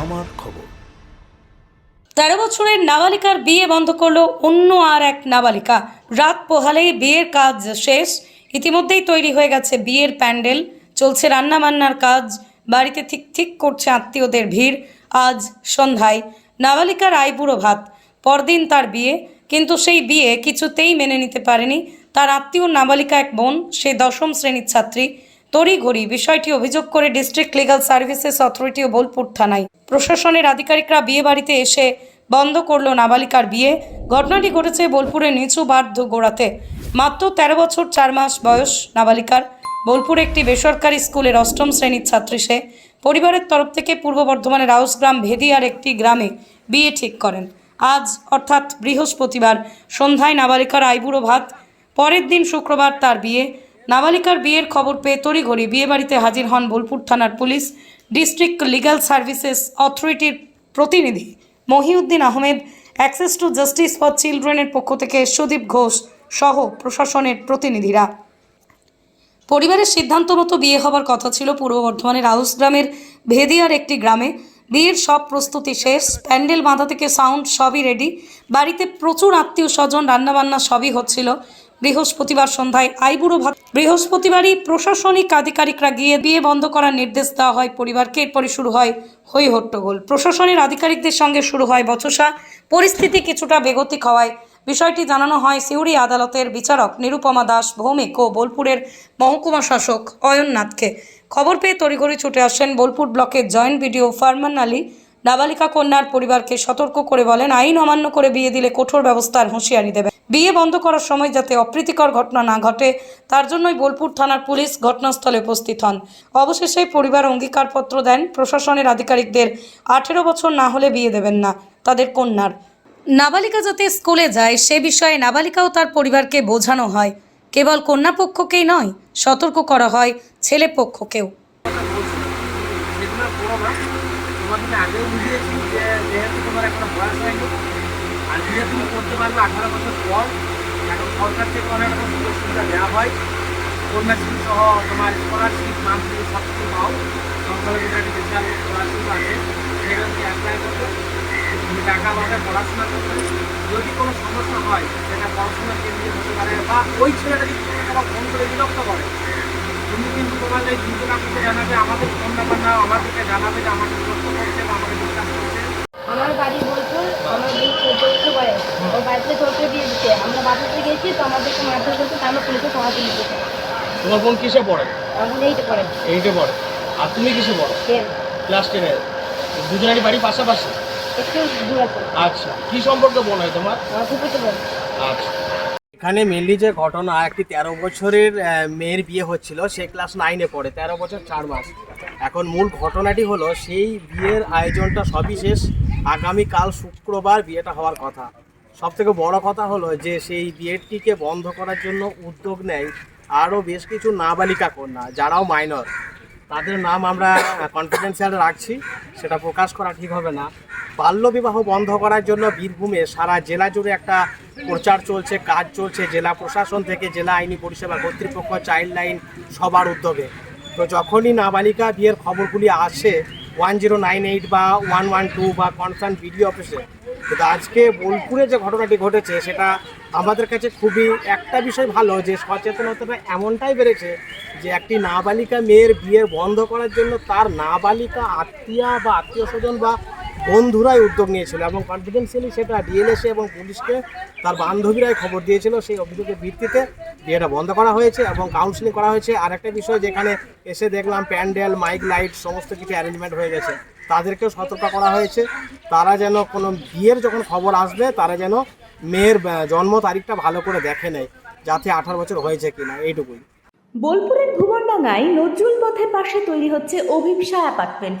আমার খবর। তেরো বছরের নাবালিকার বিয়ে বন্ধ করল অন্য আর এক নাবালিকা। রাত পোহালেই বিয়ের কাজ শেষ। ইতিমধ্যেই তৈরি হয়ে গেছে বিয়ের প্যান্ডেল। চলছে রান্নাবান্নার কাজ। বাড়িতে ঠিক ঠিক করছে আত্মীয়দের ভিড়। আজ সন্ধ্যায় নাবালিকার আইবুড়ো ভাত। পরদিন তার বিয়ে। কিন্তু সেই বিয়ে কিছুতেই মেনে নিতে পারেনি। তার আত্মীয় নাবালিকা এক বোন, সে দশম শ্রেণির ছাত্রী। তড়িঘড়ি বিষয়টি অভিযোগ করে ডিস্ট্রিক্ট লিগাল সার্ভিসেস অথরিটি ও বোলপুর থানায়। প্রশাসনের আধিকারিকরা বিয়ে বাড়িতে এসে বন্ধ করল নাবালিকার বিয়ে। ঘটনাটি ঘটেছে বোলপুরের নিচু বার্ধ গোড়াতে মাত্র তেরো বছর চার মাস বয়স নাবালিকার। বোলপুর একটি বেসরকারি স্কুলের অষ্টম শ্রেণির ছাত্রী সে। পরিবারের তরফ থেকে পূর্ব বর্ধমানের আউসগ্রাম ভেদিয়ার একটি গ্রামে বিয়ে ঠিক করেন। আজ, অর্থাৎ বৃহস্পতিবার, সন্ধ্যায় নাবালিকার আইবুড়ো ভাত, পরের দিন শুক্রবার তার বিয়ে। নাবালিকার বিয়ের খবর পেয়ে তড়িঘড়ি বিয়ে বাড়িতে হাজির হন বোলপুর থানার পুলিশ ডিস্ট্রিক্ট লিগ্যাল সার্ভিসেস অথরিটির প্রতিনিধি Mohiuddin Ahmed. Access to justice for চিলড্রেনের পক্ষ থেকে সুদীপ ঘোষ সহ প্রশাসনের প্রতিনিধিরা। পরিবারের সিদ্ধান্ত মতো বিয়ে হবার কথা ছিল পূর্ব বর্ধমানের আউস গ্রামের ভেদিয়ার একটি গ্রামে। বিয়ের সব প্রস্তুতি শেষ, প্যান্ডেল বাঁধা থেকে সাউন্ড সবই রেডি বাড়িতে প্রচুর আত্মীয় স্বজন, রান্নাবান্না সবই হচ্ছিল। বৃহস্পতিবার সন্ধ্যায় আইবুড়ো ভাত বৃহস্পতিবারই প্রশাসনিক আধিকারিকরা গিয়ে বিয়ে বন্ধ করার নির্দেশ দেওয়া হয় পরিবারকে। এরপরে শুরু হয় হই হট্টগোল প্রশাসনের আধিকারিকদের সঙ্গে শুরু হয় বচসা। পরিস্থিতি কিছুটা বেগতিক হওয়ায় বিষয়টি জানানো হয় সিউড়ি আদালতের বিচারক নিরুপমা দাস, ভৌমিক ও বোলপুরের মহকুমা শাসক অয়ননাথকে খবর পেয়ে তড়িঘড়ি ছুটে আসেন বোলপুর ব্লকের জয়েন্ট বিডিও ফারমান আলী। নাবালিকা কন্যার পরিবারকে সতর্ক করে বলেন, আইন অমান্য করে বিয়ে দিলে কঠোর ব্যবস্থার হুঁশিয়ারি দেবে বিয়ে বন্ধ করার সময় যাতে অপ্রীতিকর ঘটনা না ঘটে তার জন্যই বোলপুর থানার পুলিশ ঘটনাস্থলে উপস্থিত হন অবশেষে পরিবার অঙ্গীকারপত্র দেন প্রশাসনের আধিকারিকদের আঠেরো বছর না হলে বিয়ে দেবেন না তাদের কন্যার নাবালিকা যাতে স্কুলে যায় সে বিষয়ে নাবালিকাও তার পরিবারকে বোঝানো হয় কেবল কন্যা পক্ষকেই নয় সতর্ক করা হয় ছেলে পক্ষকেও আগেও বুঝিয়েছি যে যেহেতু তোমার এখন বয়স হয়নি ধীরে তুমি করতে পারবে আঠারো বছর পর। এখন সরকার থেকে অনেক রকম সুযোগ সুবিধা দেওয়া হয়। কন্যাশ্রী সহ তোমার স্কলারশিপ মান্থলি সব কিছু পাও। সরকারের যেটা বিশাল স্কলারশিপ আছে। সেটা তুমি অ্যাপ্লাই করবে। তুমি টাকা পাবে, পড়াশোনা করবে। যদি কোনো সমস্যা হয়, সেটা পড়াশোনা কেন্দ্রে হতে পারে বা ওই ছেলেটা যদি তোমাকে আবার ফোন করে বিরক্ত করে, তুমি কিন্তু তোমার এই দুটো কাকুকে জানাবে, আমাদের ফোন নাম্বার নাও, আমাদেরকে জানাবে যে আমাকে বিরক্ত করছে বা আমাকে ডিস্টার্ব করছে। আমার বাড়ি বলপুর আমার দুই চোদ্দ বছর ওর বাড়িতে চোদ্দ দিয়ে দিতে আমরা বাড়িতে গেছি তো আমাদেরকে মারধর করছে তো আমরা পুলিশে সমাজ দিতে তোমার বোন কিসে পড়ে? এখন এইটা করে এইটে পড়ে। আর তুমি কিসে পড়ো? ক্লাস টেনে দুজনেরই বাড়ি পাশাপাশি? একটু দূর আচ্ছা। কি সম্পর্কে বোন হয় তোমার? আচ্ছা। এখানে মেনলি যে ঘটনা একটি তেরো বছরের মেয়ের বিয়ে হচ্ছিল সে ক্লাস নাইনে পড়ে তেরো বছর চার মাস। এখন মূল ঘটনাটি হলো সেই বিয়ের আয়োজনটা সবই শেষ। আগামীকাল শুক্রবার বিয়েটা হওয়ার কথা। সব থেকে বড় কথা হলো যে সেই বিয়েটিকে বন্ধ করার জন্য উদ্যোগ নেয় আরও বেশ কিছু নাবালিকা কন্যা, যারাও মাইনর। তাদের নাম আমরা কনফিডেন্সিয়াল রাখছি, সেটা প্রকাশ করা ঠিক হবে না। বাল্যবিবাহ বন্ধ করার জন্য বীরভূমে সারা জেলা জুড়ে একটা প্রচার চলছে, কাজ চলছে জেলা প্রশাসন থেকে জেলা আইনি পরিষেবা কর্তৃপক্ষ চাইল্ড লাইন সবার উদ্যোগে। তো যখনই নাবালিকা বিয়ের খবরগুলি আসে ওয়ান জিরো নাইন এইট বা ওয়ান ওয়ান টু বা কনসার্ন বিডিও অফিসে কিন্তু আজকে বোলপুরে যে ঘটনাটি ঘটেছে, সেটা আমাদের কাছে খুবই একটা বিষয় ভালো যে, সচেতনতাটা এমনটাই বেড়েছে যে, একটি নাবালিকা মেয়ের বিয়ে বন্ধ করার জন্য তার নাবালিকা আত্মীয়া বা আত্মীয় স্বজন বা বন্ধুরাই উদ্যোগ নিয়েছিল এবং কনফিডেন্সিয়ালি সেটা ডিএলএসএ এবং পুলিশকে তার বান্ধবীরাই খবর দিয়েছিল, সেই অভিযোগের ভিত্তিতে বিয়েটা বন্ধ করা হয়েছে এবং কাউন্সিলিং করা হয়েছে। আর একটা বিষয় যেখানে এসে দেখলাম প্যান্ডেল মাইক লাইট সমস্ত কিছু অ্যারেঞ্জমেন্ট হয়ে গেছে। তাদেরকেও সতর্ক করা হয়েছে। তারা যেন কোনো বিয়ের যখন খবর আসবে, তারা যেন মেয়ের জন্ম তারিখটা ভালো করে দেখে নেয়, যাতে আঠারো বছর হয়েছে কিনা, এইটুকুই। বোলপুরের ভুবনডাঙ্গায় নজরুল পথের পাশে তৈরি হচ্ছে অভিপসা অ্যাপার্টমেন্ট।